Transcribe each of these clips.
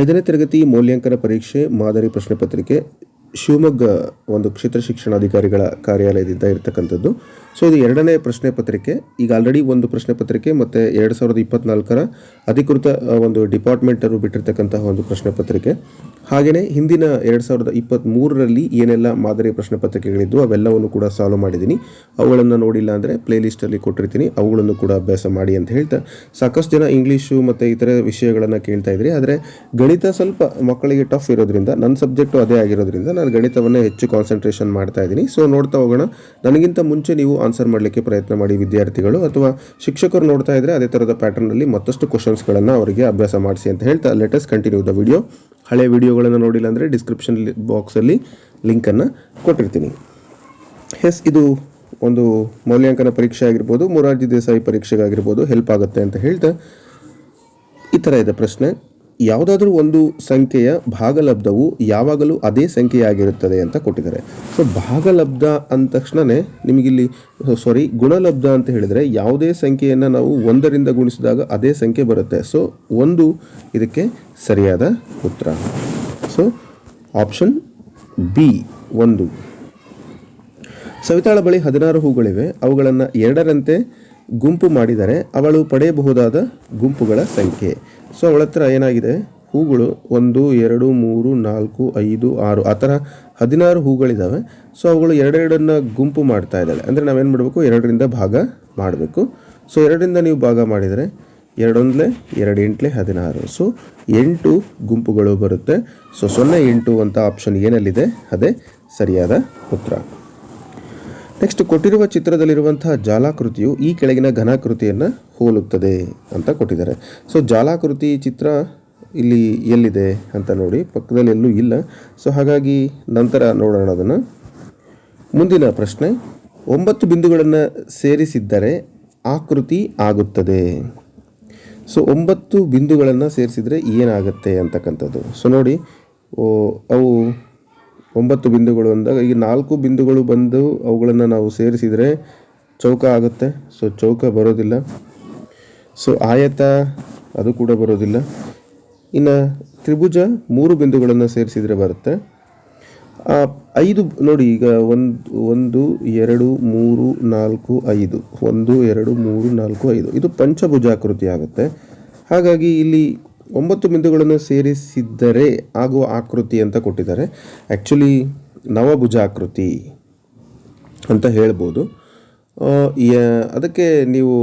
ಐದನೇ ತರಗತಿ ಮೌಲ್ಯಾಂಕನ ಪರೀಕ್ಷೆ ಮಾದರಿ ಪ್ರಶ್ನೆ ಪತ್ರಿಕೆ ಶಿವಮೊಗ್ಗ ಒಂದು ಕ್ಷೇತ್ರ ಶಿಕ್ಷಣಾಧಿಕಾರಿಗಳ ಕಾರ್ಯಾಲಯದಿಂದ ಇರತಕ್ಕಂಥದ್ದು. ಸೊ ಇದು ಎರಡನೇ ಪ್ರಶ್ನೆ ಪತ್ರಿಕೆ. ಈಗ ಆಲ್ರೆಡಿ ಒಂದು ಪ್ರಶ್ನೆ ಪತ್ರಿಕೆ ಮತ್ತು ಎರಡು ಸಾವಿರದ ಇಪ್ಪತ್ನಾಲ್ಕರ ಅಧಿಕೃತ ಒಂದು ಡಿಪಾರ್ಟ್ಮೆಂಟರು ಬಿಟ್ಟಿರ್ತಕ್ಕಂತಹ ಒಂದು ಪ್ರಶ್ನೆ ಪತ್ರಿಕೆ. ಹಾಗೆಯೇ ಹಿಂದಿನ ಎರಡು ಸಾವಿರದ ಇಪ್ಪತ್ತ್ಮೂರರಲ್ಲಿ ಏನೆಲ್ಲ ಮಾದರಿ ಪ್ರಶ್ನೆ ಪತ್ರಿಕೆಗಳಿದ್ದು ಅವೆಲ್ಲವನ್ನು ಕೂಡ ಸಾಲ್ವ್ ಮಾಡಿದ್ದೀನಿ. ಅವುಗಳನ್ನು ನೋಡಿಲ್ಲ ಅಂದರೆ ಪ್ಲೇಲಿಸ್ಟಲ್ಲಿ ಕೊಟ್ಟಿರ್ತೀನಿ. ಅವುಗಳನ್ನು ಕೂಡ ಅಭ್ಯಾಸ ಮಾಡಿ ಅಂತ ಹೇಳ್ತಾ ಸಾಕಷ್ಟು ಜನ ಇಂಗ್ಲೀಷು ಮತ್ತು ಇತರ ವಿಷಯಗಳನ್ನು ಕೇಳ್ತಾ ಇದ್ರಿ. ಆದರೆ ಗಣಿತ ಸ್ವಲ್ಪ ಮಕ್ಕಳಿಗೆ ಟಫ್ ಇರೋದ್ರಿಂದ ನನ್ನ ಸಬ್ಜೆಕ್ಟು ಅದೇ ಆಗಿರೋದ್ರಿಂದ ನಾನು ಗಣಿತವನ್ನೇ ಹೆಚ್ಚು ಕಾನ್ಸಂಟ್ರೇಷನ್ ಮಾಡ್ತಾ ಇದ್ದೀನಿ. ಸೊ ನೋಡ್ತಾ ಹೋಗೋಣ. ನನಗಿಂತ ಮುಂಚೆ ನೀವು ಆನ್ಸರ್ ಮಾಡಲಿಕ್ಕೆ ಪ್ರಯತ್ನ ಮಾಡಿ ವಿದ್ಯಾರ್ಥಿಗಳು ಅಥವಾ ಶಿಕ್ಷಕರು ನೋಡ್ತಾ ಇದ್ದರೆ ಅದೇ ಥರದ ಪ್ಯಾಟರ್ನಲ್ಲಿ ಮತ್ತಷ್ಟು ಕ್ವಶನ್ಸ್ಗಳನ್ನು ಅವರಿಗೆ ಅಭ್ಯಾಸ ಮಾಡಿಸಿ ಅಂತ ಹೇಳ್ತಾ ಲೆಟಸ್ ಕಂಟಿನ್ಯೂ ದ ವಿಡಿಯೋ ಹಳೆ ವಿಡಿಯೋಗಳನ್ನು ನೋಡಿಲ್ಲ ಅಂದರೆ ಡಿಸ್ಕ್ರಿಪ್ಷನ್ ಬಾಕ್ಸಲ್ಲಿ ಲಿಂಕನ್ನು ಕೊಟ್ಟಿರ್ತೀನಿ. ಎಸ್ ಇದು ಒಂದು ಮೌಲ್ಯಾಂಕನ ಪರೀಕ್ಷೆ ಆಗಿರ್ಬೋದು, ಮೊರಾರ್ಜಿ ದೇಸಾಯಿ ಪರೀಕ್ಷೆಗಾಗಿರ್ಬೋದು ಹೆಲ್ಪ್ ಆಗುತ್ತೆ ಅಂತ ಹೇಳ್ತಾ ಈ ಥರ ಇದೆ ಪ್ರಶ್ನೆ. ಯಾವುದಾದ್ರೂ ಒಂದು ಸಂಖ್ಯೆಯ ಭಾಗಲಬ್ಧವು ಯಾವಾಗಲೂ ಅದೇ ಸಂಖ್ಯೆಯಾಗಿರುತ್ತದೆ ಅಂತ ಕೊಟ್ಟಿದ್ದಾರೆ. ಸೊ ಭಾಗಲಬ್ಧ ಅಂದ ತಕ್ಷಣವೇ ನಿಮಗಿಲ್ಲಿ ಸಾರಿ ಗುಣಲಬ್ಧ ಅಂತ ಹೇಳಿದರೆ ಯಾವುದೇ ಸಂಖ್ಯೆಯನ್ನು ನಾವು ಒಂದರಿಂದ ಗುಣಿಸಿದಾಗ ಅದೇ ಸಂಖ್ಯೆ ಬರುತ್ತೆ. ಸೊ ಒಂದು ಇದಕ್ಕೆ ಸರಿಯಾದ ಉತ್ತರ. ಸೊ ಆಪ್ಷನ್ ಬಿ ಒಂದು. ಸವಿತಾಳ ಬಳಿ ಹದಿನಾರು ಹೂಗಳಿವೆ. ಅವುಗಳನ್ನು ಎರಡರಂತೆ ಗುಂಪು ಮಾಡಿದರೆ ಅವಳು ಪಡೆಯಬಹುದಾದ ಗುಂಪುಗಳ ಸಂಖ್ಯೆ. ಸೊ ಅವಳ ಹತ್ರ ಏನಾಗಿದೆ? ಹೂಗಳು ಒಂದು, ಎರಡು, ಮೂರು, ನಾಲ್ಕು, ಐದು, ಆರು, ಆ ಥರ ಹದಿನಾರು ಹೂಗಳಿದ್ದಾವೆ ಸೊ ಅವುಗಳು ಎರಡೆರಡನ್ನು ಗುಂಪು ಮಾಡ್ತಾ ಇದ್ದಾಳೆ. ಅಂದರೆ ನಾವೇನು ಮಾಡಬೇಕು? ಎರಡರಿಂದ ಭಾಗ ಮಾಡಬೇಕು. ಸೊ ಎರಡರಿಂದ ನೀವು ಭಾಗ ಮಾಡಿದರೆ ಎರಡೊಂದಲೇ ಎರಡು ಎಂಟ್ಲೆ ಹದಿನಾರು. ಸೊ ಎಂಟು ಗುಂಪುಗಳು ಬರುತ್ತೆ. ಸೊ ಸೊನ್ನೆ ಎಂಟು ಅಂತ ಆಪ್ಷನ್ ಏನಲ್ಲಿದೆ ಅದೇ ಸರಿಯಾದ ಉತ್ತರ. ನೆಕ್ಸ್ಟ್ ಕೊಟ್ಟಿರುವ ಚಿತ್ರದಲ್ಲಿರುವಂತಹ ಜಾಲಾಕೃತಿಯು ಈ ಕೆಳಗಿನ ಘನಾಕೃತಿಯನ್ನು ಹೋಲುತ್ತದೆ ಅಂತ ಕೊಟ್ಟಿದ್ದಾರೆ. ಸೊ ಜಾಲಾಕೃತಿ ಚಿತ್ರ ಇಲ್ಲಿ ಎಲ್ಲಿದೆ ಅಂತ ನೋಡಿ, ಪಕ್ಕದಲ್ಲಿ ಎಲ್ಲೂ ಇಲ್ಲ. ಸೊ ಹಾಗಾಗಿ ನಂತರ ನೋಡೋಣ ಅದನ್ನು. ಮುಂದಿನ ಪ್ರಶ್ನೆ, ಒಂಬತ್ತು ಬಿಂದುಗಳನ್ನು ಸೇರಿಸಿದ್ದರೆ ಆಕೃತಿ ಆಗುತ್ತದೆ. ಸೊ ಒಂಬತ್ತು ಬಿಂದುಗಳನ್ನು ಸೇರಿಸಿದರೆ ಏನಾಗುತ್ತೆ ಅಂತಕ್ಕಂಥದ್ದು. ಸೊ ನೋಡಿ ಅವು ಒಂಬತ್ತು ಬಿಂದುಗಳು ಅಂದಾಗ ಈ ನಾಲ್ಕು ಬಿಂದುಗಳು ಬಂದು ಅವುಗಳನ್ನು ನಾವು ಸೇರಿಸಿದರೆ ಚೌಕ ಆಗುತ್ತೆ. ಸೊ ಚೌಕ ಬರೋದಿಲ್ಲ. ಸೊ ಆಯತ ಅದು ಕೂಡ ಬರೋದಿಲ್ಲ. ಇನ್ನು ತ್ರಿಭುಜ ಮೂರು ಬಿಂದುಗಳನ್ನು ಸೇರಿಸಿದರೆ ಬರುತ್ತೆ. ಐದು ನೋಡಿ ಈಗ ಒಂದು ಒಂದು, ಎರಡು, ಮೂರು, ನಾಲ್ಕು, ಐದು. ಒಂದು, ಎರಡು, ಮೂರು, ನಾಲ್ಕು, ಐದು. ಇದು ಪಂಚಭುಜಾಕೃತಿ ಆಗುತ್ತೆ. ಹಾಗಾಗಿ ಇಲ್ಲಿ ಒಂಬತ್ತು ಬಿಂದುಗಳನ್ನು ಸೇರಿಸಿದ್ದರೆ ಆಗುವ ಆಕೃತಿ ಅಂತ ಕೊಟ್ಟಿದ್ದಾರೆ. ಆ್ಯಕ್ಚುಲಿ ನವಭುಜ ಆಕೃತಿ ಅಂತ ಹೇಳ್ಬೋದು. ಅದಕ್ಕೆ ನೀವು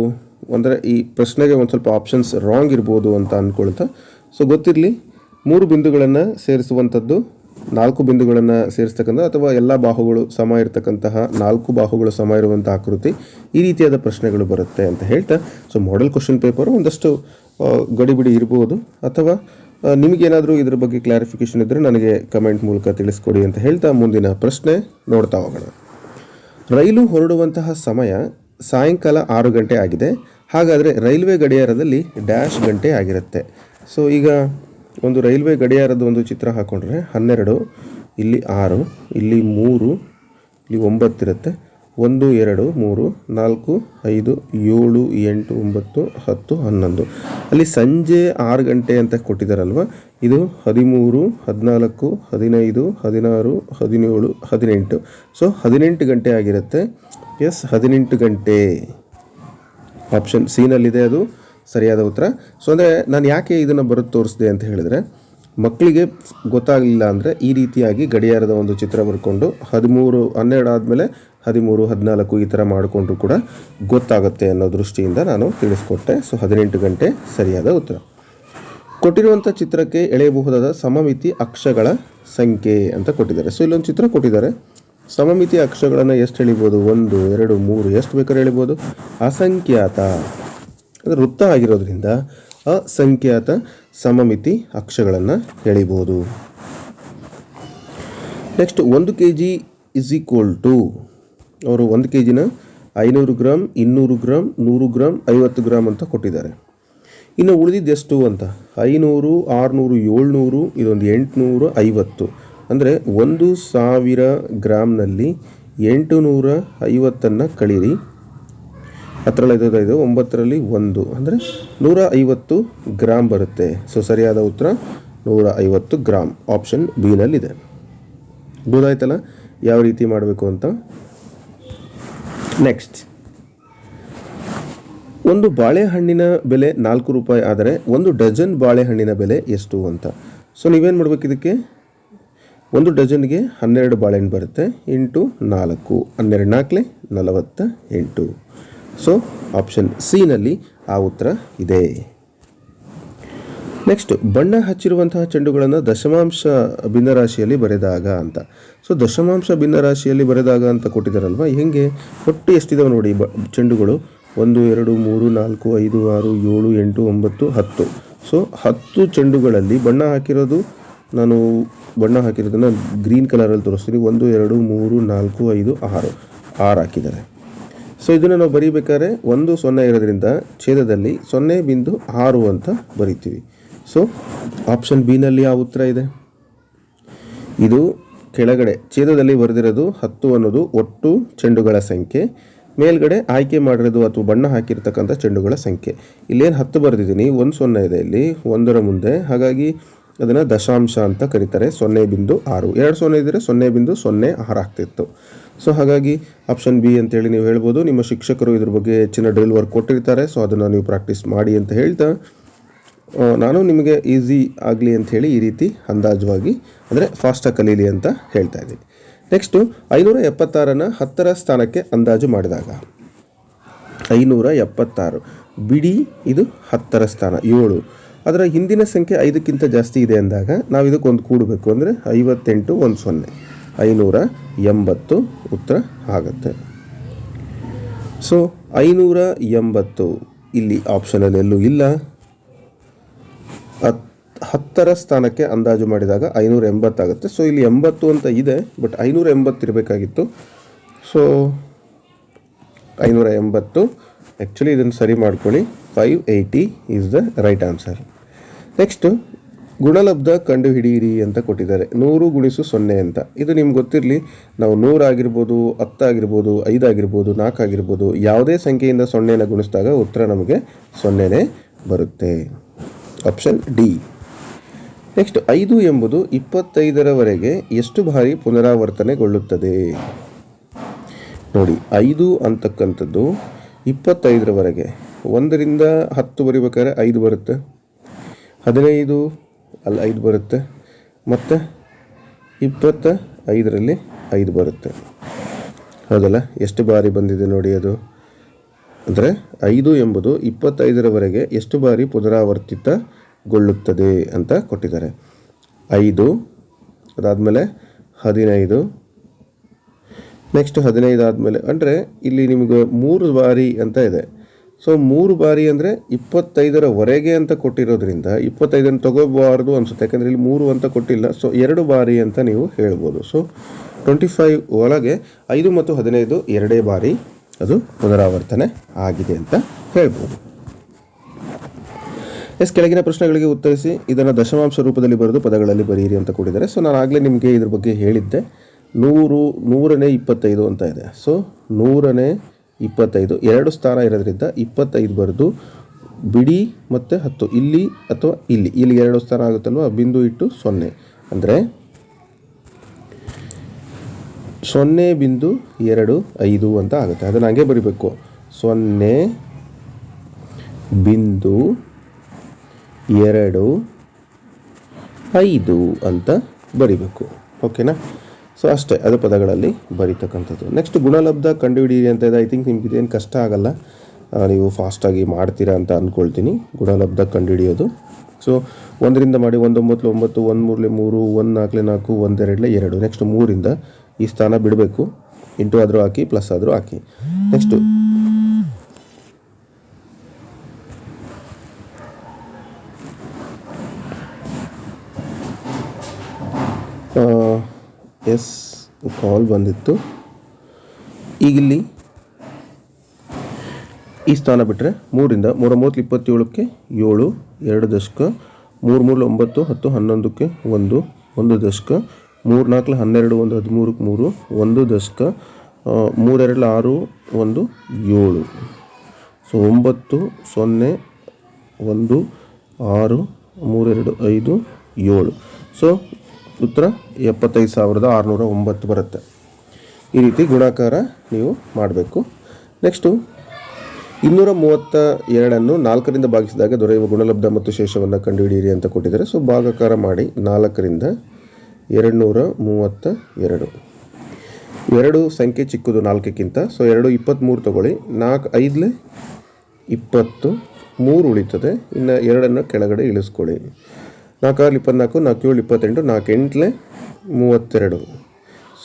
ಅಂದರೆ ಈ ಪ್ರಶ್ನೆಗೆ ಒಂದು ಸ್ವಲ್ಪ ಆಪ್ಷನ್ಸ್ ರಾಂಗ್ ಇರ್ಬೋದು ಅಂತ ಅಂದ್ಕೊಳ್ತಾ ಸೊ ಗೊತ್ತಿರಲಿ, ಮೂರು ಬಿಂದುಗಳನ್ನು ಸೇರಿಸುವಂಥದ್ದು, ನಾಲ್ಕು ಬಿಂದುಗಳನ್ನು ಸೇರಿಸ್ತಕ್ಕಂಥ ಅಥವಾ ಎಲ್ಲ ಬಾಹುಗಳು ಸಮ ಇರತಕ್ಕಂತಹ ನಾಲ್ಕು ಬಾಹುಗಳು ಸಮ ಇರುವಂಥ ಆಕೃತಿ ಈ ರೀತಿಯಾದ ಪ್ರಶ್ನೆಗಳು ಬರುತ್ತೆ ಅಂತ ಹೇಳ್ತಾ. ಸೊ ಮಾಡೆಲ್ ಕ್ವಶನ್ ಪೇಪರು ಒಂದಷ್ಟು ಗಡಿಬಿಡಿ ಇರಬಹುದು ಅಥವಾ ನಿಮಗೇನಾದರೂ ಇದ್ರ ಬಗ್ಗೆ ಕ್ಲಾರಿಫಿಕೇಶನ್ ಇದ್ದರೆ ನನಗೆ ಕಮೆಂಟ್ ಮೂಲಕ ತಿಳಿಸ್ಕೊಡಿ ಅಂತ ಹೇಳ್ತಾ ಮುಂದಿನ ಪ್ರಶ್ನೆ ನೋಡ್ತಾ ಹೋಗೋಣ. ರೈಲು ಹೊರಡುವಂತಹ ಸಮಯ ಸಾಯಂಕಾಲ ಆರು ಗಂಟೆ ಆಗಿದೆ. ಹಾಗಾದರೆ ರೈಲ್ವೆ ಗಡಿಯಾರದಲ್ಲಿ ಡ್ಯಾಶ್ ಗಂಟೆ ಆಗಿರುತ್ತೆ. ಸೊ ಈಗ ಒಂದು ರೈಲ್ವೆ ಗಡಿಯಾರದ ಒಂದು ಚಿತ್ರ ಹಾಕ್ಕೊಂಡ್ರೆ ಹನ್ನೆರಡು, ಇಲ್ಲಿ ಆರು, ಇಲ್ಲಿ ಮೂರು, ಇಲ್ಲಿ ಒಂಬತ್ತಿರುತ್ತೆ ಒಂದು, ಎರಡು, ಮೂರು, ನಾಲ್ಕು, ಐದು, ಏಳು, ಎಂಟು, ಒಂಬತ್ತು, ಹತ್ತು, ಹನ್ನೊಂದು. ಅಲ್ಲಿ ಸಂಜೆ ಆರು ಗಂಟೆ ಅಂತ ಕೊಟ್ಟಿದ್ದಾರಲ್ವ ಇದು ಹದಿಮೂರು, ಹದಿನಾಲ್ಕು, ಹದಿನೈದು, ಹದಿನಾರು, ಹದಿನೇಳು, ಹದಿನೆಂಟು. ಸೊ ಹದಿನೆಂಟು ಗಂಟೆ ಆಗಿರುತ್ತೆ. ಎಸ್ ಹದಿನೆಂಟು ಗಂಟೆ. ಆಪ್ಷನ್ ಸೀನಲ್ಲಿದೆ ಅದು. ಸರಿಯಾದ ಉತ್ತರ. ಸೊ ಅಂದರೆ ನಾನು ಯಾಕೆ ಇದನ್ನು ಬರೆದು ತೋರಿಸಿದೆ ಅಂತ ಹೇಳಿದರೆ, ಮಕ್ಕಳಿಗೆ ಗೊತ್ತಾಗಲಿಲ್ಲ ಅಂದರೆ ಈ ರೀತಿಯಾಗಿ ಗಡಿಯಾರದ ಒಂದು ಚಿತ್ರ ಬರ್ಕೊಂಡು ಹದಿಮೂರು, ಹನ್ನೆರಡು ಆದಮೇಲೆ ಹದಿಮೂರು, ಹದಿನಾಲ್ಕು ಈ ಥರ ಮಾಡಿಕೊಂಡ್ರು ಕೂಡ ಗೊತ್ತಾಗುತ್ತೆ ಅನ್ನೋ ದೃಷ್ಟಿಯಿಂದ ನಾನು ತಿಳಿಸ್ಕೊಟ್ಟೆ. ಸೊ ಹದಿನೆಂಟು ಗಂಟೆ ಸರಿಯಾದ ಉತ್ತರ. ಕೊಟ್ಟಿರುವಂಥ ಚಿತ್ರಕ್ಕೆ ಎಳೆಯಬಹುದಾದ ಸಮಮಿತಿ ಅಕ್ಷಗಳ ಸಂಖ್ಯೆ ಅಂತ ಕೊಟ್ಟಿದ್ದಾರೆ. ಸೊ ಇಲ್ಲೊಂದು ಚಿತ್ರ ಕೊಟ್ಟಿದ್ದಾರೆ. ಸಮಮಿತಿ ಅಕ್ಷಗಳನ್ನು ಎಷ್ಟು ಎಳಿಬೋದು? ಒಂದು, ಎರಡು, ಮೂರು, ಎಷ್ಟು ಬೇಕಾದ್ರೆ ಎಳಿಬೋದು. ಅಸಂಖ್ಯಾತ. ಅಂದರೆ ವೃತ್ತ ಆಗಿರೋದ್ರಿಂದ ಅಸಂಖ್ಯಾತ ಸಮಮಿತಿ ಅಕ್ಷಗಳನ್ನು ಎಳಿಬೋದು. ನೆಕ್ಸ್ಟ್ ಒಂದು K G is equal to ಅವರು ಒಂದು ಕೆ ಜಿನ ಐನೂರು ಗ್ರಾಮ್ ಇನ್ನೂರು ಗ್ರಾಮ್ ನೂರು ಗ್ರಾಮ್ ಐವತ್ತು ಗ್ರಾಮ್ ಅಂತ ಕೊಟ್ಟಿದ್ದಾರೆ. ಇನ್ನು ಉಳಿದಿದ್ದು ಎಷ್ಟು ಅಂತ? ಐನೂರು, ಆರುನೂರು, ಏಳ್ನೂರು, ಇದೊಂದು ಎಂಟುನೂರು ಐವತ್ತು. ಅಂದರೆ ಒಂದು ಸಾವಿರ ಗ್ರಾಮ್ನಲ್ಲಿ ಎಂಟು ನೂರ ಐವತ್ತನ್ನು ಕಳೀರಿ. ಹತ್ತರಲ್ಲಿ ಐದು ಒಂಬತ್ತರಲ್ಲಿ ಒಂದು. ಅಂದರೆ ನೂರ ಐವತ್ತು ಗ್ರಾಮ್ ಬರುತ್ತೆ. ಸೊ ಸರಿಯಾದ ಉತ್ತರ ನೂರ ಐವತ್ತು ಗ್ರಾಮ್ ಆಪ್ಷನ್ ಬಿನಲ್ಲಿದೆ ಗೊತ್ತಾಯ್ತಲ್ಲ ಯಾವ ರೀತಿ ಮಾಡಬೇಕು ಅಂತ? ನೆಕ್ಸ್ಟ್ ಒಂದು ಬಾಳೆಹಣ್ಣಿನ ಬೆಲೆ ನಾಲ್ಕು ರೂಪಾಯಿ ಆದರೆ ಒಂದು ಡಜನ್ ಬಾಳೆಹಣ್ಣಿನ ಬೆಲೆ ಎಷ್ಟು ಅಂತ. ಸೊ ನೀವೇನು ಮಾಡಬೇಕು ಇದಕ್ಕೆ? ಒಂದು ಡಜನ್ಗೆ ಹನ್ನೆರಡು ಬಾಳೆಹಣ್ಣು ಬರುತ್ತೆ ಇಂಟು ನಾಲ್ಕು, ಹನ್ನೆರಡು, ನಾಲ್ಕಲೆ, ನಲವತ್ತ ಎಂಟು. ಸೊ ಆಪ್ಷನ್ ಸಿನಲ್ಲಿ ಆ ಉತ್ತರ ಇದೆ. ನೆಕ್ಸ್ಟ್ ಬಣ್ಣ ಹಚ್ಚಿರುವಂತಹ ಚೆಂಡುಗಳನ್ನು ದಶಮಾಂಶ ಭಿನ್ನರಾಶಿಯಲ್ಲಿ ಬರೆದಾಗ ಅಂತ. ಸೊ ದಶಮಾಂಶ ಭಿನ್ನರಾಶಿಯಲ್ಲಿ ಬರೆದಾಗ ಅಂತ ಕೊಟ್ಟಿದ್ದಾರಲ್ವ? ಹೆಂಗೆ? ಒಟ್ಟು ಎಷ್ಟಿದಾವೆ ನೋಡಿ ಬ, ಚೆಂಡುಗಳು? ಒಂದು, ಎರಡು, ಮೂರು, ನಾಲ್ಕು, ಐದು, ಆರು, ಏಳು, ಎಂಟು, ಒಂಬತ್ತು, ಹತ್ತು. ಸೊ ಹತ್ತು ಚೆಂಡುಗಳಲ್ಲಿ ಬಣ್ಣ ಹಾಕಿರೋದು, ನಾನು ಬಣ್ಣ ಹಾಕಿರೋದನ್ನು ಗ್ರೀನ್ ಕಲರಲ್ಲಿ ತೋರಿಸ್ತೀನಿ. ಒಂದು, ಎರಡು, ಮೂರು, ನಾಲ್ಕು, ಐದು, ಆರು. ಆರು ಹಾಕಿದ್ದಾರೆ. ಸೊ ಇದನ್ನು ನಾವು ಬರೀಬೇಕಾದ್ರೆ ಒಂದು ಸೊನ್ನೆ ಇರೋದ್ರಿಂದ ಛೇದದಲ್ಲಿ ಸೊನ್ನೆ ಬಿಂದು ಆರು ಅಂತ ಬರಿತೀವಿ. ಸೊ ಆಪ್ಷನ್ ಬಿನಲ್ಲಿ ಯಾವ ಉತ್ತರ ಇದೆ? ಇದು ಕೆಳಗಡೆ, ಛೇದದಲ್ಲಿ ಬರೆದಿರೋದು ಹತ್ತು ಅನ್ನೋದು ಒಟ್ಟು ಚೆಂಡುಗಳ ಸಂಖ್ಯೆ, ಮೇಲ್ಗಡೆ ಆಯ್ಕೆ ಮಾಡಿರೋದು ಅಥವಾ ಬಣ್ಣ ಹಾಕಿರ್ತಕ್ಕಂಥ ಚೆಂಡುಗಳ ಸಂಖ್ಯೆ. ಇಲ್ಲೇನು ಹತ್ತು ಬರೆದಿದ್ದೀನಿ, ಒಂದು ಸೊನ್ನೆ ಇದೆ ಇಲ್ಲಿ, ಒಂದರ ಮುಂದೆ. ಹಾಗಾಗಿ ಅದನ್ನು ದಶಾಂಶ ಅಂತ ಕರೀತಾರೆ, ಸೊನ್ನೆ ಬಿಂದು ಆರು. ಎರಡು ಸೊನ್ನೆ ಇದ್ದರೆ ಸೊನ್ನೆ ಬಿಂದು ಸೊನ್ನೆ ಆರು ಆಗ್ತಿತ್ತು. ಸೊ ಹಾಗಾಗಿ ಆಪ್ಷನ್ ಬಿ ಅಂತೇಳಿ ನೀವು ಹೇಳ್ಬೋದು. ನಿಮ್ಮ ಶಿಕ್ಷಕರು ಇದ್ರ ಬಗ್ಗೆ ಹೆಚ್ಚಿನ ಡ್ರಿಲ್ ವರ್ಕ್ ಕೊಟ್ಟಿರ್ತಾರೆ. ಸೊ ಅದನ್ನು ನೀವು ಪ್ರಾಕ್ಟೀಸ್ ಮಾಡಿ ಅಂತ ಹೇಳ್ತಾ ನಾನು ನಿಮಗೆ ಈಸಿ ಆಗಲಿ ಅಂತ ಹೇಳಿ ಈ ರೀತಿ ಅಂದಾಜವಾಗಿ, ಅಂದರೆ ಫಾಸ್ಟಾಗಿ ಕಲೀಲಿ ಅಂತ ಹೇಳ್ತಾ ಇದ್ದೀನಿ. ನೆಕ್ಸ್ಟು ಐನೂರ ಎಪ್ಪತ್ತಾರನ ಹತ್ತರ ಸ್ಥಾನಕ್ಕೆ ಅಂದಾಜು ಮಾಡಿದಾಗ. ಐನೂರ ಎಪ್ಪತ್ತಾರು ಬಿಡಿ, ಇದು ಹತ್ತರ ಸ್ಥಾನ, ಏಳು. ಅದರ ಹಿಂದಿನ ಸಂಖ್ಯೆ ಐದಕ್ಕಿಂತ ಜಾಸ್ತಿ ಇದೆ ಅಂದಾಗ, ನಾವು ಇದಕ್ಕೊಂದು ಕೂಡಬೇಕು, ಅಂದರೆ ಐವತ್ತೆಂಟು ಒಂದು ಸೊನ್ನೆ. ಐನೂರ ಎಂಬತ್ತು ಉತ್ತರ ಆಗುತ್ತೆ. ಸೊ ಐನೂರ ಎಂಬತ್ತು ಇಲ್ಲಿ ಆಪ್ಷನಲ್ಲಿ ಎಲ್ಲೂ ಇಲ್ಲ. ಹತ್ ಹತ್ತರ ಸ್ಥಾನಕ್ಕೆ ಅಂದಾಜು ಮಾಡಿದಾಗ ಐನೂರ ಎಂಬತ್ತಾಗುತ್ತೆ. ಸೊ ಇಲ್ಲಿ ಎಂಬತ್ತು ಅಂತ ಇದೆ ಬಟ್ ಐನೂರ ಎಂಬತ್ತಿರಬೇಕಾಗಿತ್ತು ಸೊ ಐನೂರ ಎಂಬತ್ತು. ಆ್ಯಕ್ಚುಲಿ ಇದನ್ನು ಸರಿ ಮಾಡ್ಕೊಳ್ಳಿ. Five eighty is the right answer next ಗುಣಲಬ್ಧ ಕಂಡುಹಿಡಿಯಿರಿ ಅಂತ ಕೊಟ್ಟಿದ್ದಾರೆ. ನೂರು ಗುಣಿಸು ಸೊನ್ನೆ ಅಂತ. ಇದು ನಿಮ್ಗೆ ಗೊತ್ತಿರಲಿ, ನಾವು ನೂರಾಗಿರ್ಬೋದು ಹತ್ತಾಗಿರ್ಬೋದು ಐದಾಗಿರ್ಬೋದು ನಾಲ್ಕಾಗಿರ್ಬೋದು ಯಾವುದೇ ಸಂಖ್ಯೆಯಿಂದ ಸೊನ್ನೆನ ಗುಣಿಸಿದಾಗ ಉತ್ತರ ನಮಗೆ ಸೊನ್ನೆನೇ ಬರುತ್ತೆ. Option D. ನೆಕ್ಸ್ಟ್, ಐದು ಎಂಬುದು ಇಪ್ಪತ್ತೈದರವರೆಗೆ ಎಷ್ಟು ಬಾರಿ ಪುನರಾವರ್ತನೆಗೊಳ್ಳುತ್ತದೆ? ನೋಡಿ, ಐದು ಅಂತಕ್ಕಂಥದ್ದು ಇಪ್ಪತ್ತೈದರವರೆಗೆ. ಒಂದರಿಂದ ಹತ್ತು ಬರಿಬೇಕಾದ್ರೆ ಐದು ಬರುತ್ತೆ. ಹದಿನೈದು, ಅಲ್ಲಿ ಐದು ಬರುತ್ತೆ. ಮತ್ತು ಇಪ್ಪತ್ತ ಐದರಲ್ಲಿ ಐದು ಬರುತ್ತೆ. ಹೌದಲ್ಲ? ಎಷ್ಟು ಬಾರಿ ಬಂದಿದೆ ನೋಡಿ ಅದು? ಅಂದರೆ ಐದು ಎಂಬುದು ಇಪ್ಪತ್ತೈದರವರೆಗೆ ಎಷ್ಟು ಬಾರಿ ಪುನರಾವರ್ತಿತಗೊಳ್ಳುತ್ತದೆ ಅಂತ ಕೊಟ್ಟಿದ್ದಾರೆ. ಐದು, ಅದಾದಮೇಲೆ ಹದಿನೈದು. ನೆಕ್ಸ್ಟ್ ಹದಿನೈದು ಆದಮೇಲೆ, ಅಂದರೆ ಇಲ್ಲಿ ನಿಮಗೆ ಮೂರು ಬಾರಿ ಅಂತ ಇದೆ. ಸೊ ಮೂರು ಬಾರಿ ಅಂದರೆ ಇಪ್ಪತ್ತೈದರವರೆಗೆ ಅಂತ ಕೊಟ್ಟಿರೋದ್ರಿಂದ ಇಪ್ಪತ್ತೈದನ್ನು ತಗೋಬಾರ್ದು ಅನಿಸುತ್ತೆ. ಯಾಕಂದರೆ ಇಲ್ಲಿ ಮೂರು ಅಂತ ಕೊಟ್ಟಿಲ್ಲ. ಸೊ ಎರಡು ಬಾರಿ ಅಂತ ನೀವು ಹೇಳ್ಬೋದು. ಸೊ ಟ್ವೆಂಟಿ ಫೈವ್ ಒಳಗೆ ಐದು ಮತ್ತು ಹದಿನೈದು ಎರಡೇ ಬಾರಿ ಅದು ಪುನರಾವರ್ತನೆ ಆಗಿದೆ ಅಂತ ಹೇಳ್ಬೋದು. ಎಸ್, ಕೆಳಗಿನ ಪ್ರಶ್ನೆಗಳಿಗೆ ಉತ್ತರಿಸಿ, ಇದನ್ನು ದಶಮಾಂಶ ರೂಪದಲ್ಲಿ ಬರೆದು ಪದಗಳಲ್ಲಿ ಬರೆಯಿರಿ ಅಂತ ಕೊಟ್ಟಿದ್ದಾರೆ. ಸೊ, ನಾನು ಆಗಲೇ ನಿಮಗೆ ಇದ್ರ ಬಗ್ಗೆ ಹೇಳಿದ್ದೆ. ನೂರು, ನೂರನೇ ಇಪ್ಪತ್ತೈದು ಅಂತ ಇದೆ. ಸೊ, ನೂರನೇ ಇಪ್ಪತ್ತೈದು, ಎರಡು ಸ್ಥಾನ ಇರೋದ್ರಿಂದ ಇಪ್ಪತ್ತೈದು ಬರೆದು ಬಿಡಿ ಮತ್ತು ಹತ್ತು. ಇಲ್ಲಿ ಅಥವಾ ಇಲ್ಲಿ. ಇಲ್ಲಿ ಎರಡು ಸ್ಥಾನ ಆಗುತ್ತಲ್ವ? ಬಿಂದು ಇಟ್ಟು ಸೊನ್ನೆ. ಅಂದರೆ ಸೊನ್ನೆ ಬಿಂದು ಎರಡು ಐದು ಅಂತ ಆಗುತ್ತೆ. ಅದನ್ನು ಹಾಗೆ ಬರಿಬೇಕು. ಸೊನ್ನೆ ಬಿಂದು ಎರಡು ಐದು ಅಂತ ಬರಿಬೇಕು. ಓಕೆನಾ? ಸೊ, ಅಷ್ಟೇ. ಅದು ಪದಗಳಲ್ಲಿ ಬರೀತಕ್ಕಂಥದ್ದು. ನೆಕ್ಸ್ಟ್ ಗುಣಲಬ್ಧ ಕಂಡುಹಿಡಿಯಿರಿ ಅಂತ ಇದೆ. ಐ ಥಿಂಕ್ ನಿಮ್ಗೆ ಇದೇನು ಕಷ್ಟ ಆಗಲ್ಲ. ನೀವು ಫಾಸ್ಟಾಗಿ ಮಾಡ್ತೀರಾ ಅಂತ ಅಂದ್ಕೊಳ್ತೀನಿ ಗುಣಲಬ್ಧ ಕಂಡುಹಿಡಿಯೋದು. ಸೊ ಒಂದರಿಂದ ಮಾಡಿ ಒಂದೊಂಬತ್ತು ಒಂಬತ್ತು ಒಂದು ಮೂರಲೆ ಮೂರು ಒಂದು ನಾಲ್ಕಲೆ ನಾಲ್ಕು, ಒಂದೆರಡಲೆ ಎರಡು. ನೆಕ್ಸ್ಟ್ ಮೂರಿಂದ. ಈ ಸ್ಥಾನ ಬಿಡಬೇಕು. ಇಂಟು ಆದರೂ ಹಾಕಿ, ಪ್ಲಸ್ ಆದರೂ ಹಾಕಿ. ನೆಕ್ಸ್ಟು ಎಸ್ ಕಾಲ್ ಬಂದಿತ್ತು. ಈಗಿಲ್ಲಿ ಈ ಸ್ಥಾನ ಬಿಟ್ಟರೆ ಮೂರಿಂದ, ಮೂರ ಮೂವತ್ತು ಇಪ್ಪತ್ತೇಳಕ್ಕೆ ಏಳು, ಎರಡು ದಶಕ, ಮೂರು ಮೂರು ಒಂಬತ್ತು, ಹತ್ತು ಹನ್ನೊಂದಕ್ಕೆ ಒಂದು ಒಂದು ದಶಕ ಮೂರು ನಾಲ್ಕು ಹನ್ನೆರಡು ಒಂದು ಹದಿಮೂರಕ್ಕೆ ಮೂರು, ಒಂದು ದಶಕ ಮೂರೆರಡು ಆರು, ಒಂದು, ಏಳು. ಸೊ, ಒಂಬತ್ತು, ಸೊನ್ನೆ, ಒಂದು, ಆರು, ಮೂರೆರಡು, ಐದು, ಏಳು. ಸೊ, ಉತ್ತರ ಎಪ್ಪತ್ತೈದು ಸಾವಿರದ ಆರುನೂರ ಒಂಬತ್ತು ಬರುತ್ತೆ. ಈ ರೀತಿ ಗುಣಾಕಾರ ನೀವು ಮಾಡಬೇಕು. ನೆಕ್ಸ್ಟು, ಇನ್ನೂರ ಮೂವತ್ತ ಎರಡನ್ನು ನಾಲ್ಕರಿಂದ ಭಾಗಿಸಿದಾಗ ದೊರೆಯುವ ಗುಣಲಬ್ಧ ಮತ್ತು ಶೇಷವನ್ನು ಕಂಡುಹಿಡಿಯಿರಿ ಅಂತ ಕೊಟ್ಟಿದ್ದಾರೆ. ಸೊ, ಭಾಗಾಕಾರ ಮಾಡಿ ನಾಲ್ಕರಿಂದ ಎರಡು ನೂರ ಮೂವತ್ತ ಎರಡು ಎರಡು ಸಂಖ್ಯೆ ಚಿಕ್ಕದು ನಾಲ್ಕಕ್ಕಿಂತ ಸೊ ಎರಡು ಇಪ್ಪತ್ತ್ಮೂರು ತಗೊಳ್ಳಿ. ನಾಲ್ಕು ಐದಲೇ ಇಪ್ಪತ್ತು, ಮೂರು ಉಳಿತದೆ. ಇನ್ನು ಎರಡನ್ನು ಕೆಳಗಡೆ ಇಳಿಸ್ಕೊಳ್ಳಿ. ನಾಲ್ಕಾರು ಇಪ್ಪತ್ನಾಲ್ಕು, ನಾಲ್ಕು ಏಳು ಇಪ್ಪತ್ತೆಂಟು, ನಾಲ್ಕು ಎಂಟಲೆ ಮೂವತ್ತೆರಡು.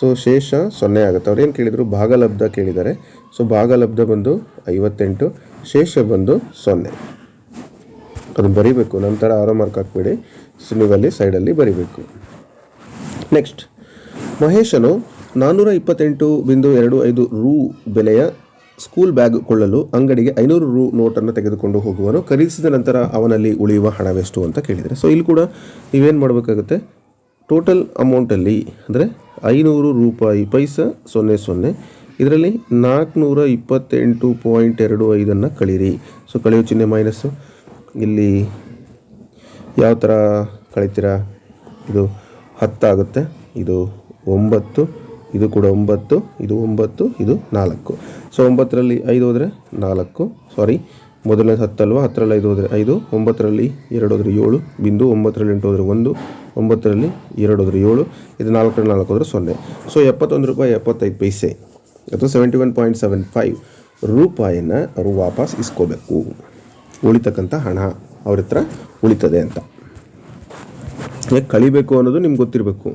ಸೊ ಶೇಷ ಸೊನ್ನೆ ಆಗುತ್ತೆ. ಅವ್ರು ಏನು ಕೇಳಿದರು? ಭಾಗಲಬ್ಧ ಕೇಳಿದ್ದಾರೆ. ಸೊ ಭಾಗಲಬ್ಧ ಬಂದು ಐವತ್ತೆಂಟು, ಶೇಷ ಬಂದು ಸೊನ್ನೆ. ಅದನ್ನು ಬರಿಬೇಕು. ನಂತರ ಆರೋ ಮಾರ್ಕ್ ಹಾಕ್ಬೇಡಿ. ಸೊ ನೀವಲ್ಲಿ ಸೈಡಲ್ಲಿ ಬರಿಬೇಕು. ನೆಕ್ಸ್ಟ್ ಮಹೇಶನು ನಾನ್ನೂರ ಇಪ್ಪತ್ತೆಂಟು ಬಿಂದು ಎರಡು ಐದು ರೂ ಬೆಲೆಯ ಸ್ಕೂಲ್ ಬ್ಯಾಗ್ ಕೊಳ್ಳಲು ಅಂಗಡಿಗೆ ಐನೂರು ರೂ ನೋಟನ್ನು ತೆಗೆದುಕೊಂಡು ಹೋಗುವನು. ಖರೀದಿಸಿದ ನಂತರ ಅವನಲ್ಲಿ ಉಳಿಯುವ ಹಣವೆಷ್ಟು ಅಂತ ಕೇಳಿದರೆ. ಸೊ ಇಲ್ಲಿ ಕೂಡ ನೀವೇನು ಮಾಡಬೇಕಾಗುತ್ತೆ? ಟೋಟಲ್ ಅಮೌಂಟಲ್ಲಿ ಅಂದರೆ ಐನೂರು ರೂಪಾಯಿ ಪೈಸ ಸೊನ್ನೆ ಸೊನ್ನೆ. ಇದರಲ್ಲಿ ನಾಲ್ಕುನೂರ ಇಪ್ಪತ್ತೆಂಟು ಪಾಯಿಂಟ್ ಎರಡು ಐದನ್ನು ಕಳೀರಿ. ಸೊ ಕಳೆಯೋ ಚಿಹ್ನೆ ಮೈನಸ್ಸು. ಇಲ್ಲಿ ಯಾವ ಥರ ಕಳಿತೀರಾ? ಇದು ಹತ್ತಾಗುತ್ತೆ. ಇದು ಒಂಬತ್ತು, ಇದು ಕೂಡ ಒಂಬತ್ತು, ಇದು ಒಂಬತ್ತು, ಇದು ನಾಲ್ಕು. ಸೊ ಒಂಬತ್ತರಲ್ಲಿ ಐದು ಹೋದರೆ ನಾಲ್ಕು ಸಾರಿ ಮೊದಲನೇ ಹತ್ತಲ್ವ? ಹತ್ತರಲ್ಲಿ ಐದು ಹೋದರೆ ಐದು, ಒಂಬತ್ತರಲ್ಲಿ ಎರಡು ಹೋದರೆ ಏಳು, ಬಿಂದು ಒಂಬತ್ತರಲ್ಲಿ ಎಂಟು ಹೋದರೆ ಒಂದು, ಒಂಬತ್ತರಲ್ಲಿ ಎರಡು ಹೋದರೆ ಏಳು, ಇದು ನಾಲ್ಕರಲ್ಲಿ ನಾಲ್ಕು ಹೋದರೆ ಸೊನ್ನೆ. ಸೊ ಎಪ್ಪತ್ತೊಂದು ರೂಪಾಯಿ, ಎಪ್ಪತ್ತೈದು ಪೈಸೆ, ಅಥವಾ seventy one point seven five ರೂಪಾಯಿನ ಅವರು ವಾಪಸ್ ಇಸ್ಕೋಬೇಕು. ಉಳಿತಕ್ಕಂಥ ಹಣ ಅವ್ರ ಹತ್ರ ಉಳಿತದೆ ಅಂತ. ಯಾಕೆ ಕಳಿಬೇಕು ಅನ್ನೋದು ನಿಮ್ಗೆ ಗೊತ್ತಿರಬೇಕು.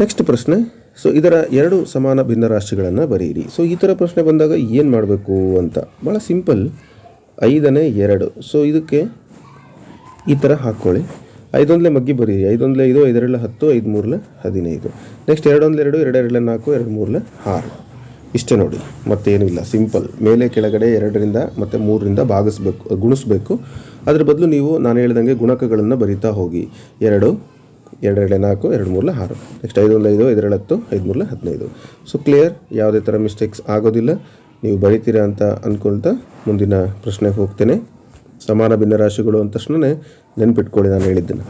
ನೆಕ್ಸ್ಟ್ ಪ್ರಶ್ನೆ ಸೊ ಇದರ ಎರಡು ಸಮಾನ ಭಿನ್ನರಾಶಿಗಳನ್ನು ಬರೆಯಿರಿ. ಸೊ ಈ ಥರ ಪ್ರಶ್ನೆ ಬಂದಾಗ ಏನು ಮಾಡಬೇಕು ಅಂತ? ಭಾಳ ಸಿಂಪಲ್ ಐದನೇ ಎರಡು. ಸೊ ಇದಕ್ಕೆ ಈ ಥರ ಹಾಕ್ಕೊಳ್ಳಿ ಐದೊಂದಲೇ ಮಗ್ಗಿ ಬರೀರಿ. ಐದೊಂದಲೇ ಐದು, ಐದೆರಡಲೆ ಹತ್ತು ಐದು ಮೂರಲೆ ಹದಿನೈದು. ನೆಕ್ಸ್ಟ್ ಎರಡೊಂದಲೆ ಎರಡು, ಎರಡೆರಡಲೆ ನಾಲ್ಕು ಎರಡು ಮೂರಲೆ ಆರು. ಇಷ್ಟೇ ನೋಡಿ. ಮತ್ತೇನೂ ಇಲ್ಲ ಸಿಂಪಲ್ ಮೇಲೆ ಕೆಳಗಡೆ ಎರಡರಿಂದ, ಮತ್ತು ಮೂರರಿಂದ ಭಾಗಿಸ್ಬೇಕು, ಗುಣಿಸ್ಬೇಕು. ಅದ್ರ ಬದಲು ನೀವು ನಾನು ಹೇಳ್ದಂಗೆ ಗುಣಕಗಳನ್ನು ಬರಿತಾ ಹೋಗಿ. ಎರಡು ಎರಡೆರಡಲೆ ನಾಲ್ಕು, ಎರಡು ಮೂರಲೆ ಆರು. ನೆಕ್ಸ್ಟ್ ಐದೊಂದು ಐದು, ಐದರಲ್ಲಿ ಹತ್ತು, ಐದು ಮೂರಲೆ ಹದಿನೈದು. ಸೊ ಕ್ಲಿಯರ್ ಯಾವುದೇ ಥರ ಮಿಸ್ಟೇಕ್ಸ್ ಆಗೋದಿಲ್ಲ. ನೀವು ಬರಿತೀರಾ ಅಂತ ಅಂದ್ಕೊಳ್ತಾ ಮುಂದಿನ ಪ್ರಶ್ನೆಗೆ ಹೋಗ್ತೇನೆ. ಸಮಾನ ಭಿನ್ನರಾಶಿಗಳು ಅಂದ ತಕ್ಷಣ ನೆನ್ಪಿಟ್ಕೊಳ್ಳಿ ನಾನು ಹೇಳಿದ್ದೇನೆ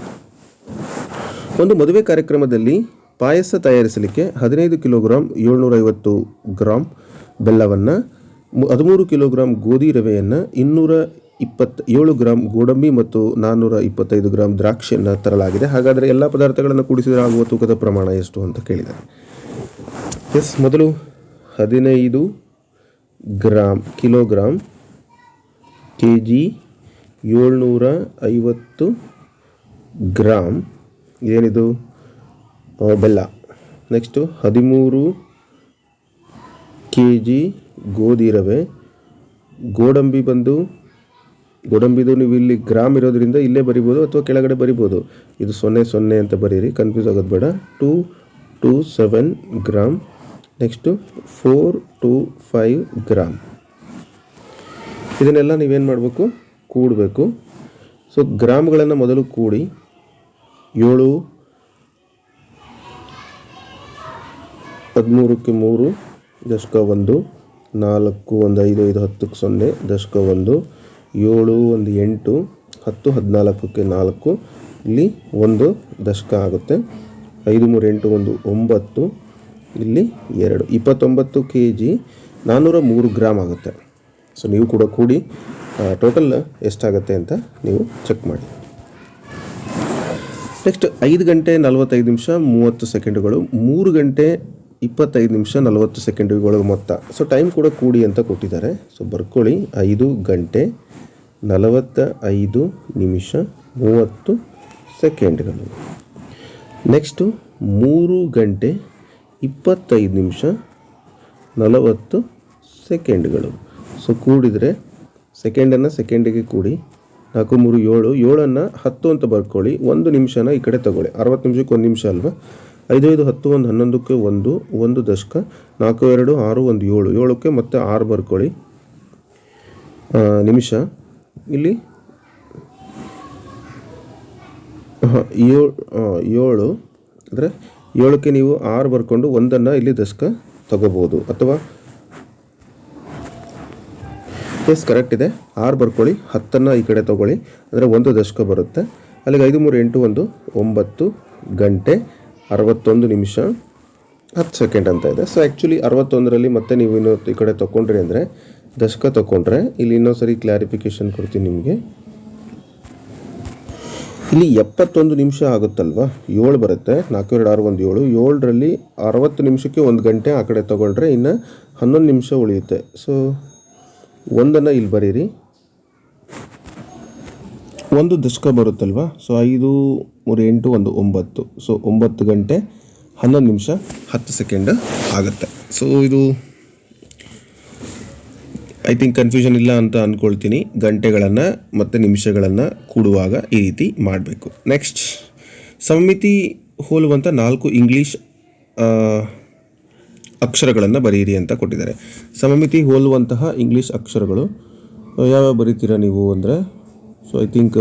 ಒಂದು ಮದುವೆ ಕಾರ್ಯಕ್ರಮದಲ್ಲಿ ಪಾಯಸ ತಯಾರಿಸಲಿಕ್ಕೆ ಹದಿನೈದು ಕಿಲೋಗ್ರಾಮ್ ಏಳ್ನೂರೈವತ್ತು ಗ್ರಾಮ್ ಬೆಲ್ಲವನ್ನು ಹದಿಮೂರು ಕಿಲೋಗ್ರಾಮ್ ಗೋಧಿ ರವೆಯನ್ನು ಇನ್ನೂರ ಇಪ್ಪತ್ತ ಏಳು ಗ್ರಾಮ್ ಗೋಡಂಬಿ ಮತ್ತು ನಾನ್ನೂರ ಇಪ್ಪತ್ತೈದು ಗ್ರಾಮ್ ದ್ರಾಕ್ಷಿಯನ್ನು ತರಲಾಗಿದೆ. ಹಾಗಾದರೆ ಎಲ್ಲ ಪದಾರ್ಥಗಳನ್ನು ಕೂಡಿಸಿದರೆ ಆಗುವ ತೂಕದ ಪ್ರಮಾಣ ಎಷ್ಟು ಅಂತ ಕೇಳಿದ್ದಾರೆ. ಎಸ್, ಮೊದಲು ಹದಿನೈದು ಗ್ರಾಮ್ ಕಿಲೋಗ್ರಾಮ್ ಕೆ ಜಿ ಏಳ್ನೂರ ಐವತ್ತು ಗ್ರಾಮ್ ಏನಿದು? ಬೆಲ್ಲ. ನೆಕ್ಸ್ಟು ಹದಿಮೂರು ಕೆ ಜಿ ಗೋಧಿ ರವೆ. ಗೋಡಂಬಿ ಬಂದು ಗೋಡಂಬಿದು ನೀವು ಇಲ್ಲಿ ಗ್ರಾಮ್ ಇರೋದ್ರಿಂದ ಇಲ್ಲೇ ಬರಿಬೋದು ಅಥವಾ ಕೆಳಗಡೆ ಬರಿಬೋದು? ಇದು ಸೊನ್ನೆ ಸೊನ್ನೆ ಅಂತ ಬರೀರಿ ಕನ್ಫ್ಯೂಸ್ ಆಗೋದು ಬೇಡ. Two two seven gram next four, two five gram ಇದನ್ನೆಲ್ಲ ನೀವೇನು ಮಾಡಬೇಕು? ಕೂಡಬೇಕು. ಸೊ ಗ್ರಾಮ್ಗಳನ್ನು ಮೊದಲು ಕೂಡಿ, ಏಳು, ಹದಿಮೂರಕ್ಕೆ ಮೂರು, ದಶಕ ಒಂದು, ನಾಲ್ಕು, ಒಂದು, ಐದು ಐದು, ಹತ್ತಕ್ಕೆ ಸೊನ್ನೆ, ದಶಕ ಒಂದು ಏಳು ಒಂದು ಎಂಟು, ಹತ್ತು ಹದಿನಾಲ್ಕಕ್ಕೆ ನಾಲ್ಕು, ಇಲ್ಲಿ ಒಂದು ದಶಕ ಆಗುತ್ತೆ. ಐದು ಮೂರು ಎಂಟು ಒಂದು ಒಂಬತ್ತು, ಇಲ್ಲಿ ಎರಡು. ಇಪ್ಪತ್ತೊಂಬತ್ತು ಕೆ ಜಿ ನಾನ್ನೂರ ಮೂರು ಗ್ರಾಮ್ ಆಗುತ್ತೆ. ಸೊ ನೀವು ಕೂಡ ಕೂಡಿ ಟೋಟಲ್ ಎಷ್ಟಾಗುತ್ತೆ ಅಂತ ನೀವು ಚೆಕ್ ಮಾಡಿ. ನೆಕ್ಸ್ಟ್ ಐದು ಗಂಟೆ ನಲವತ್ತೈದು ನಿಮಿಷ ಮೂವತ್ತು ಸೆಕೆಂಡುಗಳು ಮೂರು ಗಂಟೆ ಇಪ್ಪತ್ತೈದು ನಿಮಿಷ ನಲವತ್ತು ಒಳಗೆ ಮೊತ್ತ. ಸೊ ಟೈಮ್ ಕೂಡ ಕೂಡಿ ಅಂತ ಕೊಟ್ಟಿದ್ದಾರೆ. ಸೊ ಬರ್ಕೊಳ್ಳಿ. ಐದು ಗಂಟೆ ನಲವತ್ತ ಐದು ನಿಮಿಷ ಮೂವತ್ತು ಸೆಕೆಂಡ್ಗಳು. ನೆಕ್ಸ್ಟು ಮೂರು ಗಂಟೆ ಇಪ್ಪತ್ತೈದು ನಿಮಿಷ ನಲವತ್ತು ಸೆಕೆಂಡ್ಗಳು. ಸೊ ಕೂಡಿದರೆ ಸೆಕೆಂಡನ್ನು ಸೆಕೆಂಡಿಗೆ ಕೂಡಿ ನಾಲ್ಕು, ಮೂರು, ಏಳು, ಏಳನ್ನು ಹತ್ತು ಅಂತ ಬರ್ಕೊಳ್ಳಿ. ಒಂದು ನಿಮಿಷನ ಈ ಕಡೆ ತಗೊಳ್ಳಿ. ಅರವತ್ತು ನಿಮಿಷಕ್ಕೆ ಒಂದು ನಿಮಿಷ ಅಲ್ವಾ? ಐದು ಐದು ಹತ್ತು, ಒಂದು, ಹನ್ನೊಂದಕ್ಕೆ ಒಂದು ಒಂದು ದಶಕ, ನಾಲ್ಕು, ಎರಡು, ಆರು, ಒಂದು, ಏಳು. ಏಳಕ್ಕೆ ಮತ್ತೆ ಆರು ಬರ್ಕೊಳ್ಳಿ. ನಿಮಿಷ. ಇಲ್ಲಿ ಹಾಂ, ಏಳು ಏಳು. ಅಂದರೆ ಏಳಕ್ಕೆ ನೀವು ಆರು ಬರ್ಕೊಂಡು ಒಂದನ್ನು ಇಲ್ಲಿ ದಶಕ ತಗೋಬೋದು. ಅಥವಾ ಎಸ್ ಕರೆಕ್ಟ್ ಇದೆ. ಆರು ಬರ್ಕೊಳ್ಳಿ, ಹತ್ತನ್ನು ಈ ಕಡೆ ತಗೊಳ್ಳಿ. ಅಂದರೆ ಒಂದು ದಶಕ ಬರುತ್ತೆ. ಅಲ್ಲಿಗೆ ಐದು, ಮೂರು, ಎಂಟು, ಒಂದು, ಒಂಬತ್ತು ಗಂಟೆ. ಅರವತ್ತೊಂದು ನಿಮಿಷ ಹತ್ತು ಸೆಕೆಂಡ್ ಅಂತ ಇದೆ. ಸೊ ಆ್ಯಕ್ಚುಲಿ ಅರವತ್ತೊಂದರಲ್ಲಿ ಮತ್ತೆ ನೀವು ಇನ್ನೊಂದು ಈ ಕಡೆ ತೊಗೊಂಡ್ರಿ ಅಂದರೆ ದಶಕ ತೊಗೊಂಡ್ರೆ ಇಲ್ಲಿ ಇನ್ನೊಂದು ಸರಿ ಕ್ಲಾರಿಫಿಕೇಶನ್ ಕೊಡ್ತೀನಿ ನಿಮಗೆ. ಇಲ್ಲಿ ಎಪ್ಪತ್ತೊಂದು ನಿಮಿಷ ಆಗುತ್ತಲ್ವಾ? ಏಳು ಬರುತ್ತೆ. ನಾಲ್ಕು, ಎರಡು, ಆರು, ಒಂದು, ಏಳು. ಏಳರಲ್ಲಿ ಅರವತ್ತು ನಿಮಿಷಕ್ಕೆ ಒಂದು ಗಂಟೆ ಆ ಕಡೆ ತೊಗೊಂಡ್ರೆ ಇನ್ನು ಹನ್ನೊಂದು ನಿಮಿಷ ಉಳಿಯುತ್ತೆ. ಸೊ ಒಂದನ್ನು ಇಲ್ಲಿ ಬರೀರಿ. ಒಂದು ದಶಕ ಬರುತ್ತಲ್ವಾ? ಸೊ ಐದು ಮೂರು ಎಂಟು ಒಂದು ಒಂಬತ್ತು. ಸೊ ಒಂಬತ್ತು ಗಂಟೆ ಹನ್ನೊಂದು ನಿಮಿಷ ಹತ್ತು ಸೆಕೆಂಡ್ ಆಗುತ್ತೆ. ಸೊ ಇದು ಐ ಥಿಂಕ್ ಕನ್ಫ್ಯೂಷನ್ ಇಲ್ಲ ಅಂತ ಅಂದ್ಕೊಳ್ತೀನಿ ಗಂಟೆಗಳನ್ನು ಮತ್ತು ನಿಮಿಷಗಳನ್ನು ಕೂಡುವಾಗ ಈ ರೀತಿ ಮಾಡಬೇಕು. ನೆಕ್ಸ್ಟ್ ಸಮಿತಿ ಹೋಲುವಂಥ ನಾಲ್ಕು ಇಂಗ್ಲೀಷ್ ಅಕ್ಷರಗಳನ್ನು ಬರೆಯಿರಿ ಅಂತ ಕೊಟ್ಟಿದ್ದಾರೆ. ಸಮಮಿತಿ ಹೋಲುವಂತಹ ಇಂಗ್ಲೀಷ್ ಅಕ್ಷರಗಳು, ಯಾವ್ಯಾವ ಬರೀತೀರಾ ನೀವು ಅಂದರೆ ಸೊ ಐ ಥಿಂಕ್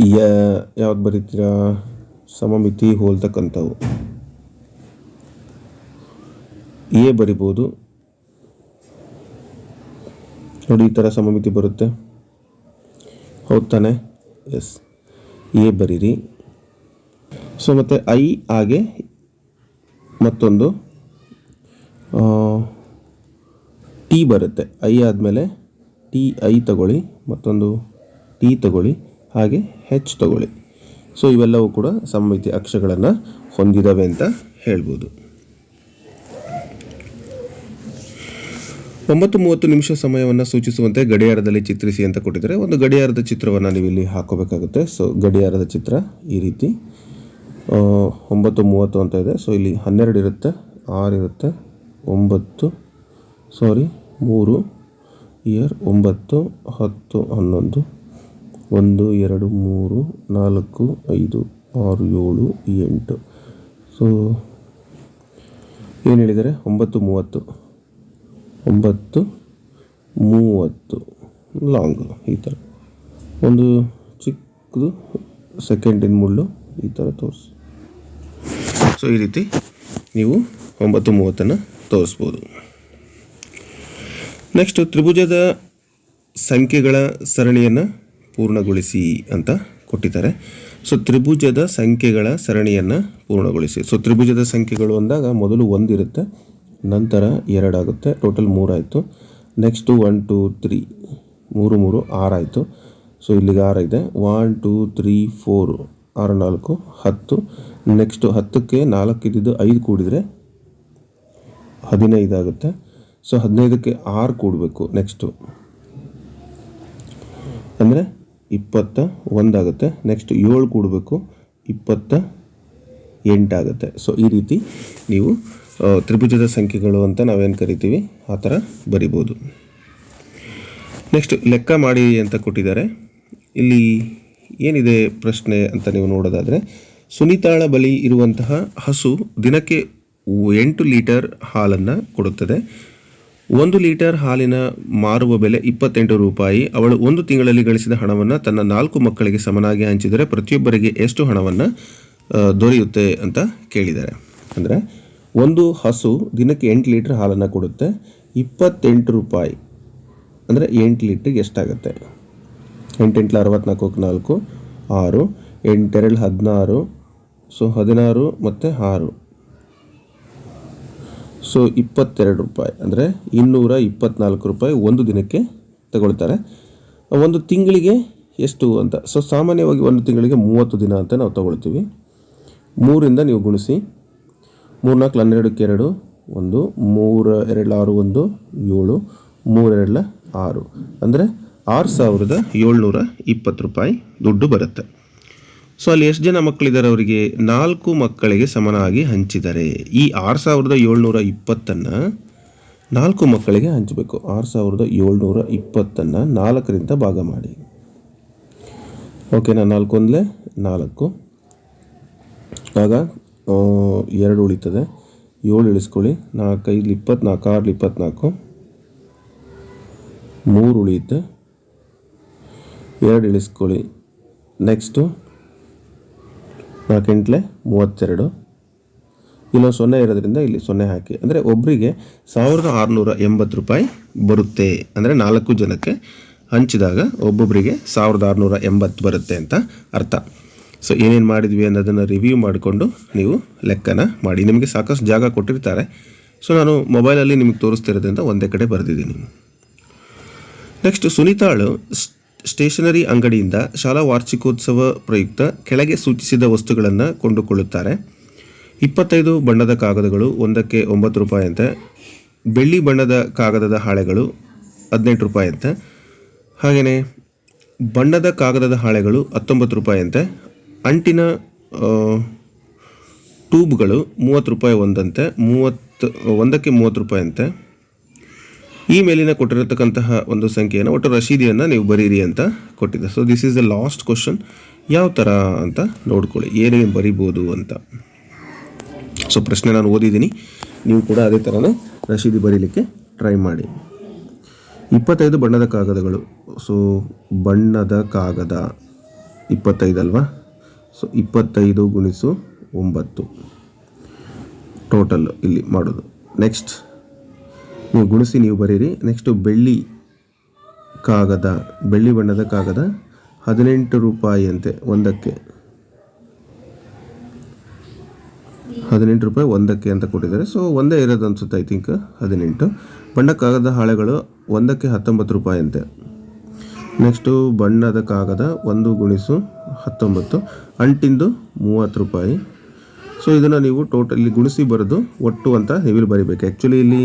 ಯಾವ್ದು ಬರೀತೀರಾ? ಸಮಮಿತಿ ಹೋಲ್ತಕ್ಕಂಥವು. ಎ ಬರಿಬೋದು. ನೋಡಿ, ಈ ಥರ ಸಮಮಿತಿ ಬರುತ್ತೆ. ಹೌದು ತಾನೆ? ಎಸ್. ಎ ಬರೀರಿ. ಸೊ, ಮತ್ತು ಐ ಹಾಗೆ ಮತ್ತೊಂದು ಟಿ ಬರುತ್ತೆ. ಐ ಆದಮೇಲೆ ಟಿ ಐ ತಗೊಳ್ಳಿ, ಮತ್ತೊಂದು ಟಿ ತಗೊಳ್ಳಿ, ಹಾಗೆ ಹೆಚ್ ತಗೊಳ್ಳಿ. ಸೊ ಇವೆಲ್ಲವೂ ಕೂಡ ಸಮ್ಮಿತಿ ಅಕ್ಷರಗಳನ್ನು ಹೊಂದಿದ್ದಾವೆ ಅಂತ ಹೇಳ್ಬೋದು. ಒಂಬತ್ತು ಮೂವತ್ತು ನಿಮಿಷ ಸಮಯವನ್ನು ಸೂಚಿಸುವಂತೆ ಗಡಿಯಾರದಲ್ಲಿ ಚಿತ್ರಿಸಿ ಅಂತ ಕೊಟ್ಟಿದ್ದಾರೆ. ಒಂದು ಗಡಿಯಾರದ ಚಿತ್ರವನ್ನು ನೀವು ಇಲ್ಲಿ ಹಾಕೋಬೇಕಾಗುತ್ತೆ. ಸೊ ಗಡಿಯಾರದ ಚಿತ್ರ ಈ ರೀತಿ. ಒಂಬತ್ತು ಮೂವತ್ತು ಅಂತ ಇದೆ. ಸೊ ಇಲ್ಲಿ ಹನ್ನೆರಡು ಇರುತ್ತೆ, ಆರು ಇರುತ್ತೆ, ಒಂಬತ್ತು ಸಾರಿ ಮೂರು ಇಯರ್ ಒಂಬತ್ತು, ಹತ್ತು, ಹನ್ನೊಂದು ಒಂದು, ಎರಡು, ಮೂರು, ನಾಲ್ಕು, ಐದು, ಆರು, ಏಳು, ಎಂಟು. ಸೊ ಏನು ಹೇಳಿದರೆ ಒಂಬತ್ತು, ಮೂವತ್ತು. ಒಂಬತ್ತು, ಮೂವತ್ತು. ಲಾಂಗ್ ಈ ಥರ ಒಂದು ಚಿಕ್ಕದು ಸೆಕೆಂಡಿನ ಮುಳ್ಳು, ಈ ಥರ ತೋರಿಸಿ. ಸೊ ಈ ರೀತಿ ನೀವು ಒಂಬತ್ತು, ಮೂವತ್ತನ್ನು ತೋರಿಸ್ಬೋದು. ನೆಕ್ಸ್ಟ್ ತ್ರಿಭುಜದ ಸಂಖ್ಯೆಗಳ ಸರಣಿಯನ್ನು ಪೂರ್ಣಗೊಳಿಸಿ ಅಂತ ಕೊಟ್ಟಿದ್ದಾರೆ. ಸೊ ತ್ರಿಭುಜದ ಸಂಖ್ಯೆಗಳ ಸರಣಿಯನ್ನು ಪೂರ್ಣಗೊಳಿಸಿ. ಸೊ ತ್ರಿಭುಜದ ಸಂಖ್ಯೆಗಳು ಅಂದಾಗ ಮೊದಲು ಒಂದಿರುತ್ತೆ ನಂತರ ಎರಡಾಗುತ್ತೆ ಟೋಟಲ್ ಮೂರಾಯಿತು ನೆಕ್ಸ್ಟು ಒನ್ ಟೂ ತ್ರೀ ಮೂರು ಮೂರು ಆರಾಯಿತು ಸೊ ಇಲ್ಲಿಗೆ ಆರಾಗಿದೆ ಒನ್ ಟೂ ತ್ರೀ ಫೋರ್ ಆರು, ನಾಲ್ಕು, ಹತ್ತು. ನೆಕ್ಸ್ಟು ಹತ್ತಕ್ಕೆ ನಾಲ್ಕು ಇದ್ದಿದ್ದು ಐದು ಕೂಡಿದರೆ ಹದಿನೈದಾಗುತ್ತೆ ಸೊ ಹದಿನೈದಕ್ಕೆ ಆರು ಕೂಡಬೇಕು ನೆಕ್ಸ್ಟು ಅಂದರೆ ಇಪ್ಪತ್ತ ಒಂದಾಗುತ್ತೆ. ನೆಕ್ಸ್ಟ್ ಏಳು ಕೂಡಬೇಕು. ಇಪ್ಪತ್ತ ಎಂಟಾಗುತ್ತೆ. ಸೊ ಈ ರೀತಿ ನೀವು ತ್ರಿಭುಜದ ಸಂಖ್ಯೆಗಳು ಅಂತ ನಾವೇನು ಕರಿತೀವಿ? ಆ ಥರ ಬರಿಬೋದು. ನೆಕ್ಸ್ಟ್ ಲೆಕ್ಕ ಮಾಡಿ ಅಂತ ಕೊಟ್ಟಿದ್ದಾರೆ. ಇಲ್ಲಿ ಏನಿದೆ ಪ್ರಶ್ನೆ ಅಂತ ನೀವು ನೋಡೋದಾದರೆ, ಸುನೀತಾಳ ಬಳಿ ಇರುವಂತಹ ಹಸು ದಿನಕ್ಕೆ ಎಂಟು ಲೀಟರ್ ಹಾಲನ್ನು ಕೊಡುತ್ತದೆ. ಒಂದು ಲೀಟರ್ ಹಾಲಿನ ಮಾರುವ ಬೆಲೆ ಇಪ್ಪತ್ತೆಂಟು ರೂಪಾಯಿ. ಅವಳು ಒಂದು ತಿಂಗಳಲ್ಲಿ ಗಳಿಸಿದ ಹಣವನ್ನು ತನ್ನ ನಾಲ್ಕು ಮಕ್ಕಳಿಗೆ ಸಮನಾಗಿ ಹಂಚಿದರೆ ಪ್ರತಿಯೊಬ್ಬರಿಗೆ ಎಷ್ಟು ಹಣವನ್ನು ದೊರೆಯುತ್ತೆ ಅಂತ ಕೇಳಿದ್ದಾರೆ. ಅಂದರೆ ಒಂದು ಹಸು ದಿನಕ್ಕೆ ಎಂಟು ಲೀಟರ್ ಹಾಲನ್ನು ಕೊಡುತ್ತೆ. ಇಪ್ಪತ್ತೆಂಟು ರೂಪಾಯಿ. ಅಂದರೆ ಎಂಟು ಲೀಟ್ರಿಗೆ ಎಷ್ಟಾಗುತ್ತೆ? ಎಂಟೆಂಟ್ಲ ಅರವತ್ನಾಲ್ಕು, ನಾಲ್ಕು, ಆರು, ಎಂಟೆರಡು ಹದಿನಾರು, ಸೊ ಹದಿನಾರು ಮತ್ತು ಆರು. ಸೊ ಇಪ್ಪತ್ತೆರಡು ರೂಪಾಯಿ. ಅಂದರೆ ಇನ್ನೂರ ಇಪ್ಪತ್ನಾಲ್ಕು ರೂಪಾಯಿ ಒಂದು ದಿನಕ್ಕೆ ತಗೊಳ್ತಾರೆ. ಒಂದು ತಿಂಗಳಿಗೆ ಎಷ್ಟು ಅಂತ? ಸೊ ಸಾಮಾನ್ಯವಾಗಿ ಒಂದು ತಿಂಗಳಿಗೆ ಮೂವತ್ತು ದಿನ ಅಂತ ನಾವು ತಗೊಳ್ತೀವಿ. ಮೂರಿಂದ ನೀವು ಗುಣಿಸಿ. ಮೂರ್ನಾಲ್ಕು, ಹನ್ನೆರಡಕ್ಕೆ ಎರಡು, ಒಂದು, ಮೂರ, ಎರಡು, ಆರು, ಒಂದು, ಏಳು ಮೂರೆರಡು ಆರು. ಅಂದರೆ ಆರು ಸಾವಿರದ ಏಳ್ನೂರ ಇಪ್ಪತ್ತು ರೂಪಾಯಿ ದುಡ್ಡು ಬರುತ್ತೆ. ಸೊ ಅಲ್ಲಿ ಎಷ್ಟು ಜನ ಮಕ್ಕಳಿದ್ದಾರೆ ಅವರಿಗೆ? ನಾಲ್ಕು ಮಕ್ಕಳಿಗೆ ಸಮನಾಗಿ ಹಂಚಿದ್ದಾರೆ ಈ ಆರು ಸಾವಿರದ ಏಳ್ನೂರ ಇಪ್ಪತ್ತನ್ನು ನಾಲ್ಕು ಮಕ್ಕಳಿಗೆ ಹಂಚಬೇಕು. ಆರು ಸಾವಿರದ ಏಳ್ನೂರ ಇಪ್ಪತ್ತನ್ನು ನಾಲ್ಕರಿಂದ ಭಾಗ ಮಾಡಿ. ಓಕೆನಾ ನಾಲ್ಕು ಒಂದಲೇ ನಾಲ್ಕು. ಆಗ ಎರಡು ಉಳಿತದೆ. ಏಳು ಇಳಿಸ್ಕೊಳ್ಳಿ. ನಾಲ್ಕೈದು ಇಪ್ಪತ್ನಾಲ್ಕು, ಆರು, ಇಪ್ಪತ್ನಾಲ್ಕು. ಮೂರು ಉಳಿಯುತ್ತೆ. ಎರಡು ಇಳಿಸ್ಕೊಳ್ಳಿ. ನೆಕ್ಸ್ಟು ನಾಲ್ಕೆಂಟ್ಲೆ ಮೂವತ್ತೆರಡು. ಇಲ್ಲೊಂದು ಸೊನ್ನೆ ಇರೋದ್ರಿಂದ ಇಲ್ಲಿ ಸೊನ್ನೆ ಹಾಕಿ. ಅಂದರೆ ಒಬ್ಬರಿಗೆ ಸಾವಿರದ ಆರುನೂರ ಎಂಬತ್ತು ರೂಪಾಯಿ ಬರುತ್ತೆ. ಅಂದರೆ ನಾಲ್ಕು ಜನಕ್ಕೆ ಹಂಚಿದಾಗ ಒಬ್ಬೊಬ್ಬರಿಗೆ ಸಾವಿರದ ಆರುನೂರ ಎಂಬತ್ತು ಬರುತ್ತೆ ಅಂತ ಅರ್ಥ. ಸೊ ಏನೇನು ಮಾಡಿದ್ವಿ ಅನ್ನೋದನ್ನು ರಿವ್ಯೂ ಮಾಡಿಕೊಂಡು ನೀವು ಲೆಕ್ಕನ ಮಾಡಿ. ನಿಮಗೆ ಸಾಕಷ್ಟು ಜಾಗ ಕೊಟ್ಟಿರ್ತಾರೆ. ಸೊ ನಾನು ಮೊಬೈಲಲ್ಲಿ ನಿಮಗೆ ತೋರಿಸ್ತಿರೋದ್ರಿಂದ ಒಂದೇ ಕಡೆ ಬರೆದಿದ್ದೀನಿ. ನೆಕ್ಸ್ಟ್ ಸುನೀತಾಳು ಸ್ಟೇಷನರಿ ಅಂಗಡಿಯಿಂದ ಶಾಲಾ ವಾರ್ಷಿಕೋತ್ಸವ ಪ್ರಯುಕ್ತ ಕೆಳಗೆ ಸೂಚಿಸಿದ ವಸ್ತುಗಳನ್ನು ಕೊಂಡುಕೊಳ್ಳುತ್ತಾರೆ. ಇಪ್ಪತ್ತೈದು ಬಣ್ಣದ ಕಾಗದಗಳು, ಒಂದಕ್ಕೆ ಒಂಬತ್ತು ರೂಪಾಯಿ ಅಂತೆ ಬೆಳ್ಳಿ ಬಣ್ಣದ ಕಾಗದದ ಹಾಳೆಗಳು, ಹದಿನೆಂಟು ರೂಪಾಯಿ ಅಂತೆ ಹಾಗೆಯೇ ಬಣ್ಣದ ಕಾಗದದ ಹಾಳೆಗಳು, ಹತ್ತೊಂಬತ್ತು ರೂಪಾಯಿ ಅಂತೆ ಅಂಟಿನ ಟ್ಯೂಬ್ಗಳು, ಮೂವತ್ತು ರೂಪಾಯಿ ಒಂದಂತೆ. ಮೂವತ್ತು, ಒಂದಕ್ಕೆ ಮೂವತ್ತು ರೂಪಾಯಿ ಅಂತೆ ಈ ಮೇಲಿನ ಕೊಟ್ಟಿರತಕ್ಕಂತಹ ಒಂದು ಸಂಖ್ಯೆಯನ್ನು ಒಟ್ಟು ರಶೀದಿಯನ್ನು ನೀವು ಬರೀರಿ ಅಂತ ಕೊಟ್ಟಿದೆ so this is the last question ಯಾವ ಥರ ಅಂತ ನೋಡ್ಕೊಳ್ಳಿ. ಏನೇನು ಬರಿಬೋದು ಅಂತ. ಸೊ ಪ್ರಶ್ನೆ ನಾನು ಓದಿದ್ದೀನಿ. ನೀವು ಕೂಡ ಅದೇ ಥರನೇ ರಶೀದಿ ಬರೀಲಿಕ್ಕೆ ಟ್ರೈ ಮಾಡಿ. ಇಪ್ಪತ್ತೈದು ಬಣ್ಣದ ಕಾಗದಗಳು. ಸೊ ಬಣ್ಣದ ಕಾಗದ. ಇಪ್ಪತ್ತೈದು ಅಲ್ವಾ? ಸೊ ಇಪ್ಪತ್ತೈದು ಗುಣಿಸು ಒಂಬತ್ತು. ಟೋಟಲ್ ಇಲ್ಲಿ ಮಾಡೋದು. ನೆಕ್ಸ್ಟ್ ಗುಣಿಸಿ, ನೀವು ಬರೀರಿ. ನೆಕ್ಸ್ಟು ಬೆಳ್ಳಿ ಕಾಗದ, ಬೆಳ್ಳಿ ಬಣ್ಣದ ಕಾಗದ, ಹದಿನೆಂಟು ರೂಪಾಯಿ ಅಂತೆ, ಒಂದಕ್ಕೆ. ಹದಿನೆಂಟು ರೂಪಾಯಿ ಒಂದಕ್ಕೆ ಅಂತ ಕೊಟ್ಟಿದ್ದಾರೆ. ಸೊ ಒಂದೇ ಇರೋದು ಅನಿಸುತ್ತೆ ಐ ಥಿಂಕ್ ಹದಿನೆಂಟು. ಬಣ್ಣ ಕಾಗದ ಹಾಳೆಗಳು ಒಂದಕ್ಕೆ ಹತ್ತೊಂಬತ್ತು ರೂಪಾಯಿ ಅಂತೆ. ನೆಕ್ಸ್ಟು ಬಣ್ಣದ ಕಾಗದ ಒಂದು ಗುಣಿಸು ಹತ್ತೊಂಬತ್ತು. ಅಂಟಿಂದು ಮೂವತ್ತು ರೂಪಾಯಿ. ಸೊ ಇದನ್ನು ನೀವು ಟೋಟಲ್ ಗುಣಿಸಿ ಬರೆದು ಒಟ್ಟು ಅಂತ ನೀವು ಇಲ್ಲಿ ಬರಿಬೇಕು. ಆ್ಯಕ್ಚುಲಿ ಇಲ್ಲಿ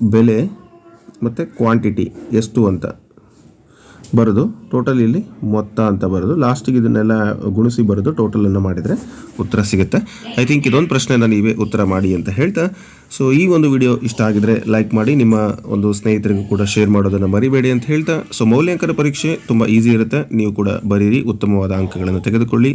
ಬೆಲೆ ಮತ್ತು ಕ್ವಾಂಟಿಟಿ ಎಷ್ಟು ಅಂತ ಬರೆದು ಟೋಟಲ್ ಇಲ್ಲಿ ಮೊತ್ತ ಅಂತ ಬರೆದು ಲಾಸ್ಟಿಗೆ ಇದನ್ನೆಲ್ಲ ಗುಣಿಸಿ ಬರೆದು ಟೋಟಲನ್ನು ಮಾಡಿದರೆ ಉತ್ತರ ಸಿಗುತ್ತೆ. ಐ ಥಿಂಕ್ ಇದೊಂದು ಪ್ರಶ್ನೆನ ನೀವೇ ಉತ್ತರ ಮಾಡಿ ಅಂತ ಹೇಳ್ತಾ. ಸೊ ಈ ಒಂದು ವಿಡಿಯೋ ಇಷ್ಟ ಆಗಿದರೆ ಲೈಕ್ ಮಾಡಿ, ನಿಮ್ಮ ಒಂದು ಸ್ನೇಹಿತರಿಗೂ ಕೂಡ ಶೇರ್ ಮಾಡೋದನ್ನು ಮರಿಬೇಡಿ ಅಂತ ಹೇಳ್ತಾ. ಸೊ ಮೌಲ್ಯಾಂಕನ ಪರೀಕ್ಷೆ ತುಂಬ ಈಸಿ ಇರುತ್ತೆ. ನೀವು ಕೂಡ ಬರೀರಿ, ಉತ್ತಮವಾದ ಅಂಕಗಳನ್ನು ತೆಗೆದುಕೊಳ್ಳಿ.